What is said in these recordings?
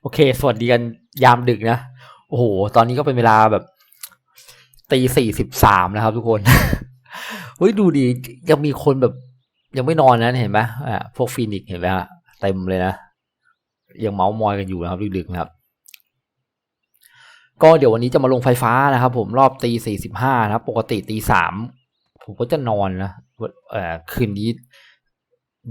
โอเค สวัสดีกันยามดึกนะ โอ้โห ตอนนี้ก็เป็นเวลาแบบตีสี่สิบสามนะครับทุกคนเฮ้ยดูดียังมีคนแบบ ยังไม่นอนนะเห็นไหมอ่าพวกฟีนิกเห็นไหมฮะเต็มเลยนะ ยังเมาส์มอยกันอยู่นะครับ ดึกๆนะครับ ก็เดี๋ยววันนี้จะมาลงไฟฟ้านะครับผมรอบตีสี่สิบห้านะครับ ปกติตีสามผมก็จะนอนนะเอ่อคืนนี้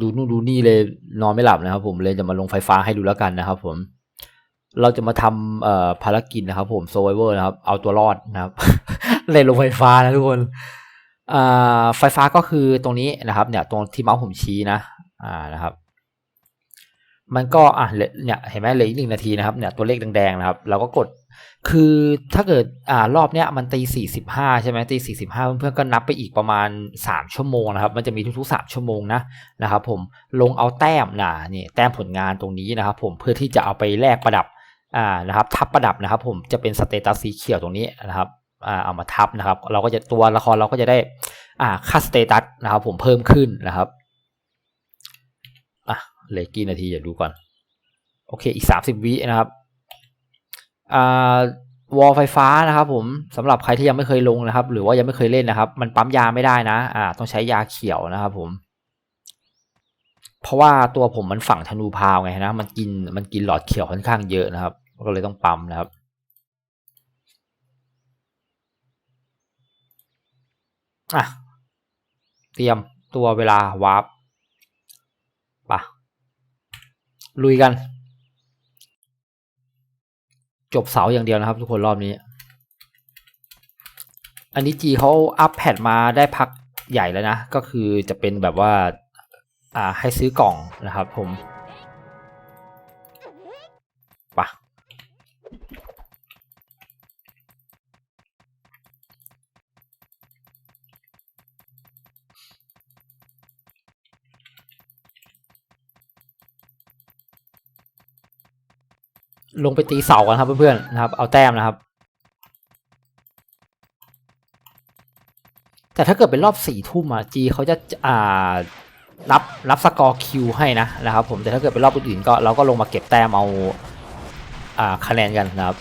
ดูนู่นดูนี่เลยนอนไม่หลับนะครับ ผมเลยจะมาลงไฟฟ้าให้ดูแล้วกันนะครับ ผมเราจะมาทำภารกิจนะครับผม survivor นะครับ เอาตัวรอดนะครับในโรงไฟฟ้านะทุกคนไฟฟ้าก็คือตรงนี้นะครับ เนี่ย ตรงที่เมาส์ผมชี้นะ อ่านะครับ มันก็อะเหลือเนี่ยเห็นไหมเหลืออีกหนึ่งนาทีนะครับ เนี่ยตัวเลขแดงๆนะครับ เราก็กด คือถ้าเกิดอ่ารอบเนี้ยมันตีสี่สิบห้าใช่ไหมตีสี่สิบห้าเพื่อนๆก็นับไปอีกประมาณสามชั่วโมงนะครับ มันจะมีทุกๆสามชั่วโมงนะนะครับ ผมลงเอาแต้มนะนี่แต้มผลงานตรงนี้นะครับ ผมเพื่อที่จะเอาไปแลกประดับอ่านะครับ ทับประดับนะครับ ผมจะเป็นสเตตัสสีเขียวตรงนี้นะครับอ่าเอามาทับนะครับ เราก็จะตัวละครเราก็จะได้อ่าค่าสเตตัสนะครับ ผมเพิ่มขึ้นนะครับอะเหลือกี่นาทีอย่าดูก่อนโอเคอีกสามสิบวินะครับ วอลไฟฟ้านะครับผมสำหรับใครที่ยังไม่เคยลงนะครับ หรือว่ายังไม่เคยเล่นนะครับ มันปั๊มยาไม่ได้นะอ่าต้องใช้ยาเขียวนะครับผม เพราะว่าตัวผมมันฝังธนูพาวไงนะ มันกินมันกินหลอดเขียวค่อนข้างเยอะนะครับ ก็เลยต้องปั๊มนะครับอะเตรียมตัวเวลาวาร์ปปะลุยกัน จบเสาอย่างเดียวนะครับ ทุกคนรอบนี้ อันนี้จีเขาอัปแพดมาได้พักใหญ่แล้วนะ ก็คือจะเป็นแบบว่าอ่าให้ซื้อกล่องนะครับผมปะ ลงไปตีเสากันครับเพื่อนๆนะครับ เอาแต้มนะครับ แต่ถ้าเกิดเป็นรอบสี่ทุ่มอะจีเขาจะอ่ารับรับสกอร์คิวให้นะนะครับ ผมแต่ถ้าเกิดเป็นรอบอื่นก็เราก็ลงมาเก็บแต้มเอาอ่าคะแนนกันนะครับ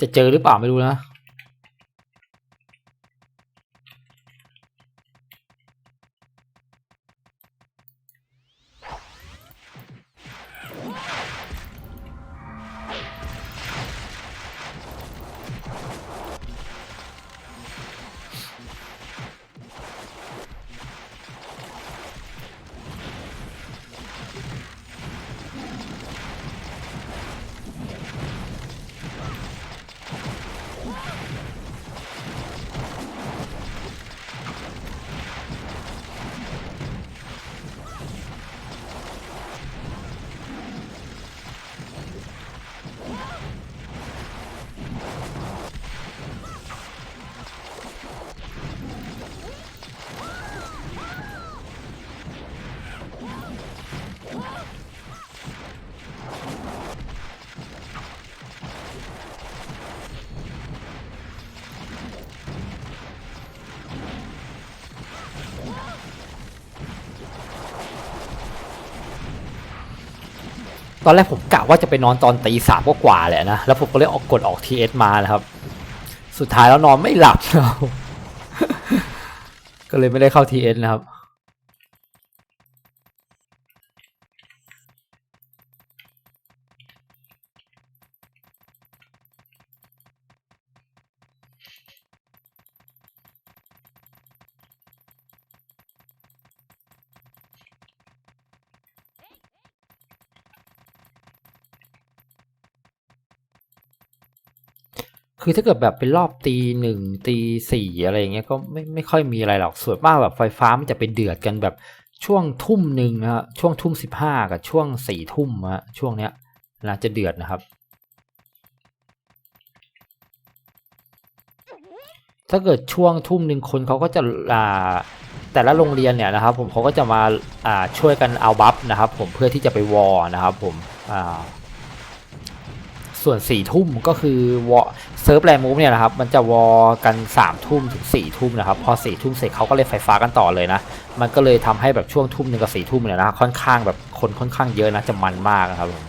จะเจอหรือเปล่าไม่รู้นะ ตอนแรกผมกะว่าจะไปนอนตอนตีสามกว่าแหละนะ แล้วผมก็เลยออกกดออกทีเอสมานะครับ สุดท้ายแล้วนอนไม่หลับเราก็เลยไม่ได้เข้าทีเอสนะครับ คือถ้าเกิดแบบเป็นรอบตีหนึ่งตีสี่อะไรอย่างเงี้ยก็ไม่ไม่ค่อยมีอะไรหรอกส่วนมากแบบไฟฟ้ามันจะเป็นเดือดกันแบบช่วงทุ่มหนึ่งนะฮะช่วงทุ่มสิบห้ากับช่วงสี่ทุ่มฮะช่วงเนี้ยนะจะเดือดนะครับ ถ้าเกิดช่วงทุ่มหนึ่งคนเขาก็จะอ่าแต่ละโรงเรียนเนี่ยนะครับ ผมเขาก็จะมาอ่าช่วยกันเอาบัฟนะครับ ผมเพื่อที่จะไปวอนะครับ ผมอ่า ส่วนสี่ทุ่มก็คือวอเซิร์ฟแรมมูฟเนี่ยนะครับ มันจะวอกันสามทุ่มถึงสี่ทุ่มนะครับ พอสี่ทุ่มเสร็จเขาก็เลยไฟฟ้ากันต่อเลยนะ มันก็เลยทำให้แบบช่วงทุ่มหนึ่งกับสี่ทุ่มเนี่ยนะค่อนข้างแบบคนค่อนข้างเยอะนะจะมันมากนะครับผม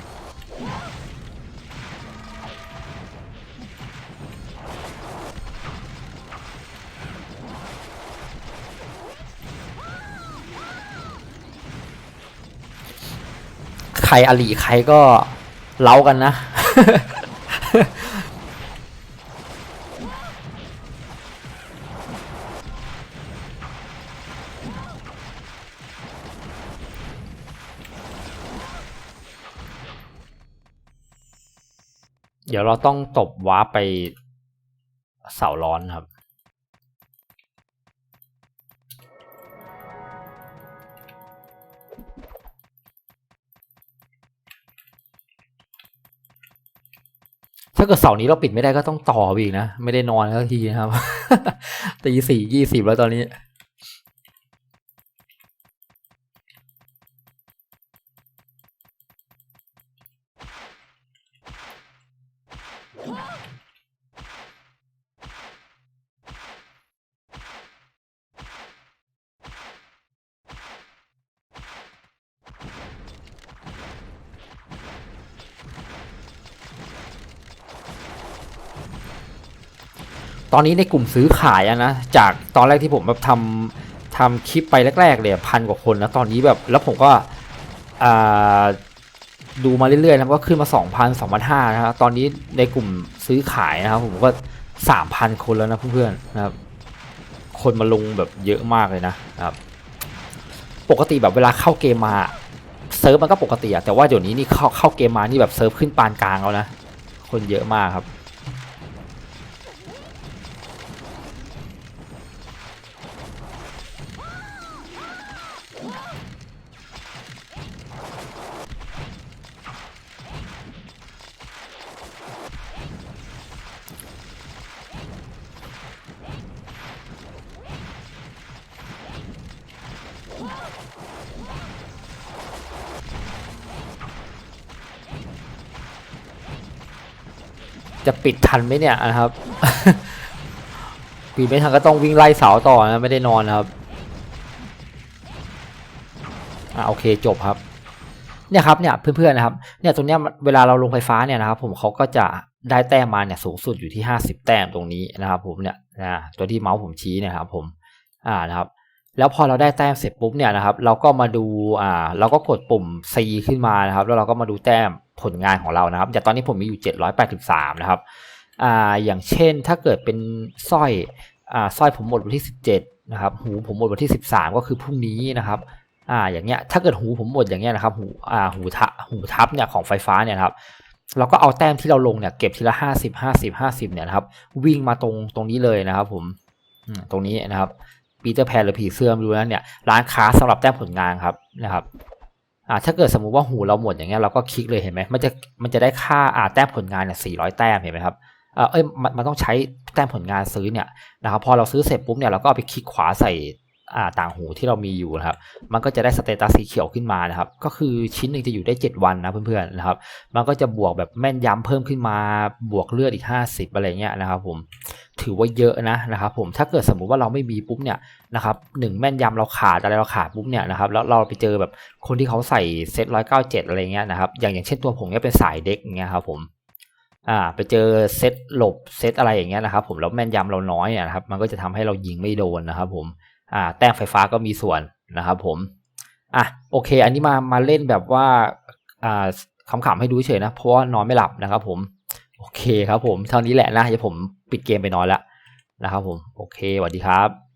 ใครอลีใครก็เล้ากันนะ เดี๋ยวเราต้องตบว้าไปเสาร้อนครับ ถ้าเกิดเสาร์นี้เราปิดไม่ได้ก็ต้องต่อไปอีกนะ ไม่ได้นอนแล้วทีนะครับตีสี่ยี่สิบแล้วตอนนี้ ตอนนี้ในกลุ่มซื้อขายอะนะจากตอนแรกที่ผมแบบทำทำคลิปไปแรกๆเลยพันกว่าคนนะตอนนี้แบบแล้วผมก็ดูมาเรื่อยๆนะครับก็ขึ้นมา 2,000 2,500นะครับตอนนี้ในกลุ่มซื้อขายนะครับผมก็ 3,000 คนแล้วนะเพื่อนๆนะครับ คนมาลงแบบเยอะมากเลยนะครับ ปกติแบบเวลาเข้าเกมมาเซิร์ฟมันก็ปกติอะแต่ว่าเดี๋ยวนี้นี่เข้าเข้าเกมมานี่แบบเซิร์ฟขึ้นปานกลางแล้วนะ คนเยอะมากครับ จะปิดทันไหมเนี่ยนะครับปิดไม่ทันก็ต้องวิ่งไล่เสาต่อนะไม่ได้นอนนะครับอ่าโอเคจบครับเนี่ยครับเนี่ยเพื่อนๆนะครับเนี่ยตรงเนี้ยเวลาเราลงไฟฟ้าเนี่ยนะครับผมเขาก็จะได้แต้มมาเนี่ยสูงสุดอยู่ที่ห้าสิบแต้มตรงนี้นะครับ ผมเนี่ยนะตัวที่เมาส์ผมชี้เนี่ยครับผมอ่านะครับ แล้วพอเราได้แต้มเสร็จปุ๊บเนี่ยนะครับ เราก็มาดูอ่าเราก็กดปุ่ม C ขึ้นมานะครับ แล้วเราก็มาดูแต้ม ผลงานของเรานะครับ อย่างตอนนี้ผมมีอยู่ 783 นะครับอ่าอย่างเช่นถ้าเกิดเป็นสร้อยอ่าสร้อยผมหมดวันที่ 17 นะครับ หูผมหมดวันที่ 13 ก็คือพรุ่งนี้นะครับอ่าอย่างเงี้ยถ้าเกิดหูผมหมดอย่างเงี้ยนะครับ หูอ่าหูทะหูทับเนี่ยของไฟฟ้าเนี่ยครับเราก็เอาแต้มที่เราลงเนี่ยเก็บทีละ 50 50 50 เนี่ยนะครับ วิ่งมาตรงตรงนี้เลยนะครับผมอืมตรงนี้นะครับปีเตอร์แพนหรือผีเสื้อไม่รู้นะเนี่ยร้านค้าสำหรับแต้มผลงานครับนะครับ อ่าถ้าเกิดสมมุติว่าหูเราหมดอย่างเงี้ยเราก็คลิกเลยเห็นไหมมันจะมันจะได้ค่าอ่าแต้มผลงานเนี่ย400แต้มเห็นไหมครับเออเอ้ยมันมันต้องใช้แต้มผลงานซื้อเนี่ยนะครับพอเราซื้อเสร็จปุ๊บเนี่ยเราก็เอาไปคลิกขวาใส่อ่าต่างหูที่เรามีอยู่นะครับ มันก็จะได้สเตตัสสีเขียวขึ้นมานะครับ ก็คือชิ้นหนึ่งจะอยู่ได้ 7 วันนะเพื่อนๆนะครับ มันก็จะบวกแบบแม่นยำเพิ่มขึ้นมาบวกเลือดอีก 50อะไรเงี้ยนะครับผม ถือว่าเยอะนะนะครับผมถ้าเกิดสมมุติว่าเราไม่มีปุ๊บเนี่ยนะครับหนึ่งแม่นยำเราขาดอะไรเราขาดปุ๊บเนี่ยนะครับแล้วเราไปเจอแบบคนที่เขาใส่เซตร้อยเก้าเจ็ดอะไรเงี้ยนะครับอย่างอย่างเช่นตัวผมเนี่ยเป็นสายเด็กเงี้ยครับผมอ่าไปเจอเซตหลบเซตอะไรอย่างเงี้ยนะครับผมแล้วแม่นยำเราน้อยนะครับมันก็จะทำให้เรายิงไม่โดนนะครับผมอ่าแต้มไฟฟ้าก็มีส่วนนะครับผมอะโอเค อันนี้มามาเล่นแบบว่าอ่าขำๆให้ดูเฉยนะเพราะว่านอนไม่หลับนะครับผมโอเคครับผมเท่านี้แหละนะเดี๋ยวผม ปิดเกมไปนอนแล้วนะครับผม โอเคสวัสดีครับ